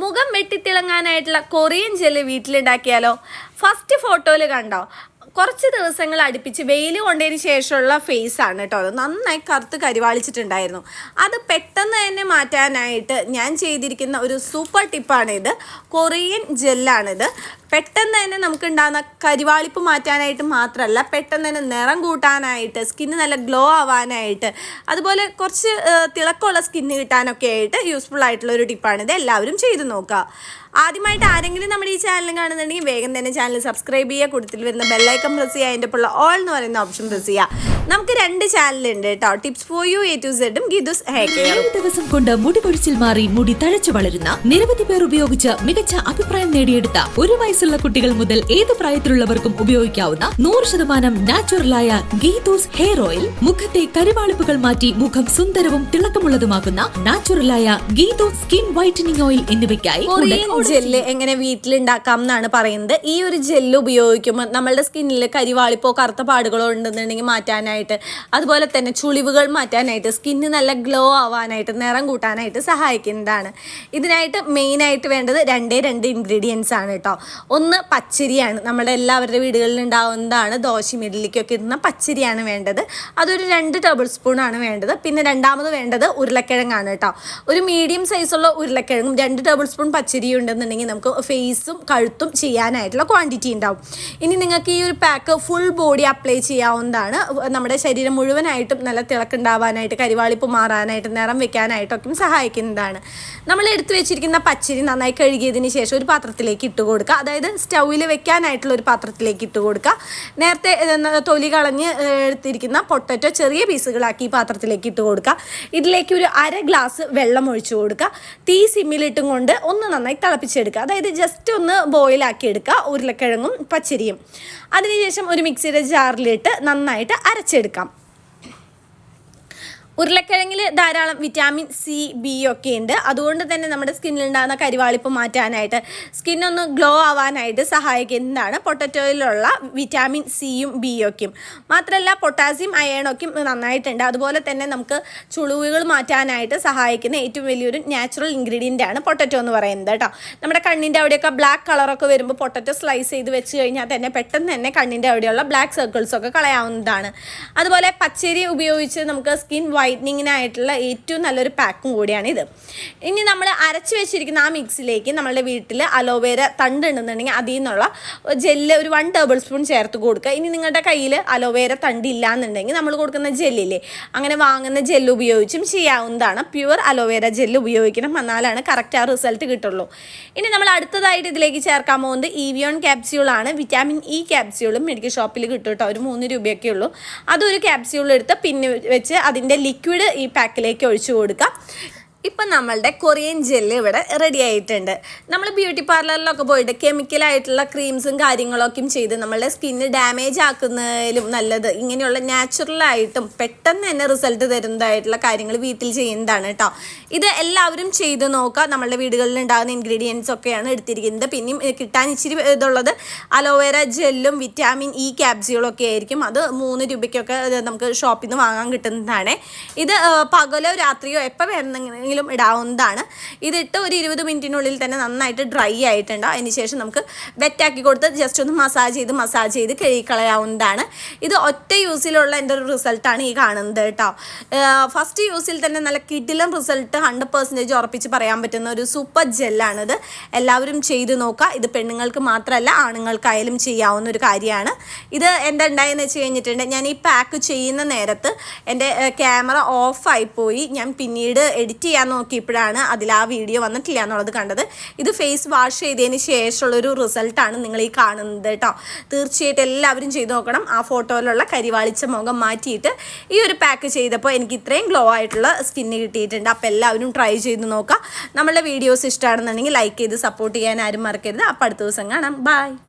മുഖം വെട്ടിത്തിളങ്ങാനായിട്ടുള്ള Korean gel വീട്ടിലുണ്ടാക്കിയാലോ? ഫസ്റ്റ് ഫോട്ടോയിൽ കണ്ടോ? കുറച്ച് ദിവസങ്ങൾ അടുപ്പിച്ച് വെയിൽ കൊണ്ടതിന് ശേഷമുള്ള ഫേസ് ആണ് കേട്ടോ അത്. നന്നായി കറുത്ത് കരിവാളിച്ചിട്ടുണ്ടായിരുന്നു. അത് പെട്ടെന്ന് തന്നെ മാറ്റാനായിട്ട് ഞാൻ ചെയ്തിരിക്കുന്ന ഒരു സൂപ്പർ ടിപ്പാണ് ഇത്. കൊറിയൻ ജെല്ലാണിത് പെട്ടെന്ന് തന്നെ നമുക്ക് ഉണ്ടാകുന്ന കരിവാളിപ്പ് മാറ്റാനായിട്ട് മാത്രമല്ല പെട്ടെന്ന് തന്നെ നിറം കൂട്ടാനായിട്ട് സ്കിന്ന് നല്ല ഗ്ലോ ആവാനായിട്ട് അതുപോലെ കുറച്ച് തിളക്കമുള്ള സ്കിന്ന് കിട്ടാനൊക്കെ ആയിട്ട് യൂസ്ഫുൾ ആയിട്ടുള്ള ഒരു ടിപ്പാണിത് എല്ലാവരും ചെയ്തു നോക്കുക. ആദ്യമായിട്ട് ആരെങ്കിലും നമ്മുടെ ഈ ചാനൽ കാണുന്നുണ്ടെങ്കിൽ വേഗം തന്നെ ചാനൽ സബ്സ്ക്രൈബ് ചെയ്യുക. കൂടുതൽ വരുന്ന ബെല്ലൈക്കൺ പ്രസ് ചെയ്യുക. അതിന്റെ ഒപ്പമുള്ള ഓൾ എന്ന് പറയുന്ന ഓപ്ഷൻ പ്രസ് ചെയ്യുക. നമുക്ക് രണ്ട് ചാനലുണ്ട് കേട്ടോ tips for you A to സെഡും Geethu's hair ഏഴ് ദിവസം കൊണ്ട് മുടി കൊഴിച്ചിൽ മാറി മുടി തഴച്ചു വളരുന്ന നിരവധി പേർ ഉപയോഗിച്ച് മികച്ച അഭിപ്രായം നേടിയെടുത്ത ഒരു വയസ്സുള്ള കുട്ടികൾ മുതൽ ഏത് പ്രായത്തിലുള്ളവർക്കും ഉപയോഗിക്കാവുന്ന നൂറ് ശതമാനം നാച്ചുറലായ ഗീതൂസ് ഹെയർ ഓയിൽ മുഖത്തെ കരിവാളിപ്പുകൾ മാറ്റി മുഖം സുന്ദരവും തിളക്കമുള്ളതുമാക്കുന്ന നാച്ചുറലായ ഗീതൂസ് സ്കിൻ വൈറ്റനിങ് ഓയിൽ എന്നിവയ്ക്കായി ജെല്ല് എങ്ങനെ വീട്ടിലുണ്ടാക്കാം എന്നാണ് പറയുന്നത്. ഈ ഒരു ജെല്ല് ഉപയോഗിക്കുമ്പോൾ നമ്മളുടെ സ്കിന്നിൽ കരിവാളിപ്പോ കറുത്ത പാടുകളോ ഉണ്ടെന്നുണ്ടെങ്കിൽ മാറ്റാനായിട്ട് അതുപോലെ തന്നെ ചുളിവുകൾ മാറ്റാനായിട്ട് സ്കിന്ന് നല്ല ഗ്ലോ ആവാനായിട്ട് നിറം കൂട്ടാനായിട്ട് സഹായിക്കുന്നതാണ്. ഇതിനായിട്ട് മെയിനായിട്ട് വേണ്ടത് രണ്ടേ രണ്ട് ഇൻഗ്രീഡിയൻസ് ആണ് കേട്ടോ ഒന്ന് പച്ചരിയാണ്. നമ്മുടെ എല്ലാവരുടെ വീടുകളിൽ ഉണ്ടാവുന്നതാണ്. ദോശ ഇഡ്ഡലിക്കൊക്കെ ഇടുന്ന പച്ചരിയാണ് വേണ്ടത്. അതൊരു രണ്ട് ടേബിൾ സ്പൂൺ ആണ് വേണ്ടത്. പിന്നെ രണ്ടാമത് വേണ്ടത് ഉരുളക്കിഴങ്ങാണ് കേട്ടോ ഒരു മീഡിയം സൈസുള്ള ഉരുളക്കിഴങ്ങും രണ്ട് ടേബിൾ സ്പൂൺ പച്ചരി ഉണ്ടെന്നുണ്ടെങ്കിൽ നമുക്ക് ഫേസും കഴുത്തും ചെയ്യാനായിട്ടുള്ള ക്വാണ്ടിറ്റി ഉണ്ടാവും. ഇനി നിങ്ങൾക്ക് ഈ ഒരു പാക്ക് ഫുൾ ബോഡി അപ്ലൈ ചെയ്യാവുന്നതാണ്. നമ്മുടെ ശരീരം മുഴുവനായിട്ടും നല്ല തിളക്കുണ്ടാവാനായിട്ട് കരിവാളിപ്പ് മാറാനായിട്ട് നിറം വെക്കാനായിട്ടൊക്കെ സഹായിക്കുന്നതാണ്. നമ്മൾ എടുത്തു വെച്ചിരിക്കുന്ന പച്ചരി നന്നായി കഴുകിയതിന് ശേഷം ഒരു പാത്രത്തിലേക്ക് ഇട്ട് കൊടുക്കുക. അതായത് സ്റ്റൗവിൽ വെക്കാനായിട്ടുള്ള ഒരു പാത്രത്തിലേക്ക് ഇട്ട് കൊടുക്കുക. നേരത്തെ തൊലി കളഞ്ഞ് എടുത്തിരിക്കുന്ന പൊട്ടറ്റോ ചെറിയ പീസുകളാക്കി ഈ പാത്രത്തിലേക്ക് ഇട്ട് കൊടുക്കുക. ഇതിലേക്ക് ഒരു അര ഗ്ലാസ് വെള്ളം ഒഴിച്ചു കൊടുക്കുക. തീ സിമ്മിലിട്ടും കൊണ്ട് ഒന്ന് നന്നായി തിളപ്പിച്ചെടുക്കുക. അതായത് ജസ്റ്റ് ഒന്ന് ബോയിലാക്കി എടുക്കുക. ഉരുളക്കിഴങ്ങും പച്ചരിയും. അതിനുശേഷം ഒരു മിക്സിയുടെ ജാറിലിട്ട് നന്നായിട്ട് അരച്ചെടുക്കാം ഉരുളക്കിഴങ്ങിൽ ധാരാളം വിറ്റാമിൻ സി ബി ഒക്കെ ഉണ്ട്. അതുകൊണ്ട് തന്നെ നമ്മുടെ സ്കിന്നിൽ ഉണ്ടാകുന്ന കരിവാളിപ്പ് മാറ്റാനായിട്ട് സ്കിന്നൊന്ന് ഗ്ലോ ആവാനായിട്ട് സഹായിക്കുന്നതാണ് പൊട്ടറ്റോയിലുള്ള വിറ്റാമിൻ സിയും ബി ഒക്കെയും. മാത്രമല്ല പൊട്ടാസ്യം അയേണൊക്കെയും നന്നായിട്ടുണ്ട്. അതുപോലെ തന്നെ നമുക്ക് ചുളിവുകൾ മാറ്റാനായിട്ട് സഹായിക്കുന്ന ഏറ്റവും വലിയൊരു നാച്ചുറൽ ഇൻഗ്രീഡിയന്റ് ആണ് പൊട്ടറ്റോ എന്ന് പറയുന്നത് കേട്ടോ. നമ്മുടെ കണ്ണിന്റെ അവിടെയൊക്കെ ബ്ലാക്ക് കളറൊക്കെ വരുമ്പോൾ പൊട്ടറ്റോ സ്ലൈസ് ചെയ്ത് വെച്ച് കഴിഞ്ഞാൽ തന്നെ പെട്ടെന്ന് തന്നെ കണ്ണിന്റെ അവിടെയുള്ള ബ്ലാക്ക് സർക്കിൾസൊക്കെ കളയാവുന്നതാണ്. അതുപോലെ പച്ചരി ഉപയോഗിച്ച് നമുക്ക് സ്കിൻ വൈറ്റനിങ്ങിനായിട്ടുള്ള ഏറ്റവും നല്ലൊരു പാക്കും കൂടിയാണ് ഇത്. ഇനി നമ്മൾ അരച്ച് വെച്ചിരിക്കുന്ന ആ മിക്സിലേക്ക് നമ്മളുടെ വീട്ടിൽ അലോവേര തണ്ട് ഉണ്ടെന്നുണ്ടെങ്കിൽ അതിൽ നിന്നുള്ള ജെല്ല് ഒരു വൺ ടേബിൾ സ്പൂൺ ചേർത്ത് കൊടുക്കുക. ഇനി നിങ്ങളുടെ കയ്യിൽ അലോവേര തണ്ട് ഇല്ല എന്നുണ്ടെങ്കിൽ നമ്മൾ കൊടുക്കുന്ന ജെല്ലില്ലേ അങ്ങനെ വാങ്ങുന്ന ജെല്ല് ഉപയോഗിച്ചും ചെയ്യാവുന്നതാണ്. പ്യുവർ അലോവേര ജെല്ല് ഉപയോഗിക്കണം എന്നാലാണ് കറക്റ്റ് ആ റിസൾട്ട് കിട്ടുള്ളൂ. ഇനി നമ്മൾ അടുത്തതായിട്ട് ഇതിലേക്ക് ചേർക്കാൻ പോകുന്നത് ഇവിയോൺ ക്യാപ്സ്യൂളാണ് വിറ്റാമിൻ ഇ ക്യാപ്സ്യൂളും മെഡിക്കൽ ഷോപ്പിൽ കിട്ടും കേട്ടോ. ഒരു മൂന്ന് രൂപയൊക്കെ ഉള്ളൂ. അതൊരു ക്യാപ്സ്യൂൾ എടുത്ത് പിന്നെ വെച്ച് അതിന്റെ ലിക്വിഡ് ഈ പാക്കിലേക്ക് ഒഴിച്ചു കൊടുക്കാം. ഇപ്പം നമ്മളുടെ കൊറിയൻ ജെല്ല് ഇവിടെ റെഡി ആയിട്ടുണ്ട്. നമ്മൾ ബ്യൂട്ടി പാർലറിലൊക്കെ പോയിട്ട് കെമിക്കലായിട്ടുള്ള ക്രീംസും കാര്യങ്ങളൊക്കെയും ചെയ്ത് നമ്മളുടെ സ്കിന്ന് ഡാമേജ് ആക്കുന്നതിലും നല്ലത്. ഇങ്ങനെയുള്ള നാച്ചുറലായിട്ടും പെട്ടെന്ന് തന്നെ റിസൾട്ട് തരുന്നതായിട്ടുള്ള കാര്യങ്ങൾ വീട്ടിൽ ചെയ്യുന്നതാണ് കേട്ടോ ഇത് എല്ലാവരും ചെയ്ത് നോക്കുക നമ്മളുടെ വീടുകളിൽ ഉണ്ടാകുന്ന ഇൻഗ്രീഡിയൻസ് ഒക്കെയാണ് എടുത്തിരിക്കുന്നത്. പിന്നെയും കിട്ടാൻ ഇച്ചിരി ഇതുള്ളത് അലോവേര ജെല്ലും വിറ്റാമിൻ ഇ ക്യാപ്സ്യൂളും ഒക്കെ ആയിരിക്കും. അത് മൂന്ന് രൂപയ്ക്കൊക്കെ നമുക്ക് ഷോപ്പിൽ നിന്ന് വാങ്ങാൻ കിട്ടുന്നതാണ്. ഇത് പകലോ രാത്രിയോ എപ്പോൾ വേണമെങ്കിലും ഇടാവുന്നതാണ്. ഇതിട്ട് ഒരു ഇരുപത് മിനിറ്റിനുള്ളിൽ തന്നെ നന്നായിട്ട് ഡ്രൈ ആയിട്ടുണ്ട്. അതിന് ശേഷം നമുക്ക് വെറ്റാക്കി കൊടുത്ത് ജസ്റ്റ് ഒന്ന് മസാജ് ചെയ്ത് മസാജ് ചെയ്ത് കഴുകിക്കളയാവുന്നതാണ്. ഇത് ഒറ്റ യൂസിലുള്ള എന്റെ ഒരു റിസൾട്ടാണ് ഈ കാണുന്നത് കേട്ടോ. ഫസ്റ്റ് യൂസിൽ തന്നെ നല്ല കിഡിലും റിസൾട്ട് ഹൺഡ്രഡ് പെർസെന്റേജ് ഉറപ്പിച്ച് പറയാൻ പറ്റുന്ന ഒരു സൂപ്പർ ജെല്ലാണിത് എല്ലാവരും ചെയ്ത് നോക്കുക. ഇത് പെണ്ണുങ്ങൾക്ക് മാത്രമല്ല ആണുങ്ങൾക്കായാലും ചെയ്യാവുന്ന ഒരു കാര്യമാണ്. ഇത് എന്താ ഉണ്ടായെന്ന് വെച്ച് കഴിഞ്ഞിട്ടുണ്ട് ഞാൻ ഈ പാക്ക് ചെയ്യുന്ന നേരത്ത് എന്റെ ക്യാമറ ഓഫായി പോയി. ഞാൻ പിന്നീട് എഡിറ്റ് ചെയ്യാൻ നോക്കിയപ്പോഴാണ് അതിൽ ആ വീഡിയോ വന്നിട്ടില്ല എന്നുള്ളത് കണ്ടത്. ഇത് ഫേസ് വാഷ് ചെയ്തതിന് ശേഷമുള്ളൊരു റിസൾട്ടാണ് നിങ്ങൾ ഈ കാണുന്നത് കേട്ടോ തീർച്ചയായിട്ടും എല്ലാവരും ചെയ്ത് നോക്കണം. ആ ഫോട്ടോയിലുള്ള കരിവാളിച്ച മുഖം മാറ്റിയിട്ട് ഈ ഒരു പാക്ക് ചെയ്തപ്പോൾ എനിക്ക് ഇത്രയും ഗ്ലോ ആയിട്ടുള്ള സ്കിന്ന് കിട്ടിയിട്ടുണ്ട്. അപ്പോൾ എല്ലാവരും ട്രൈ ചെയ്ത് നോക്കുക. നമ്മളുടെ വീഡിയോസ് ഇഷ്ടമാണെന്നുണ്ടെങ്കിൽ ലൈക്ക് ചെയ്ത് സപ്പോർട്ട് ചെയ്യാൻ ആരും മറക്കരുത്. അപ്പോൾ അടുത്ത ദിവസം കാണാം. ബൈ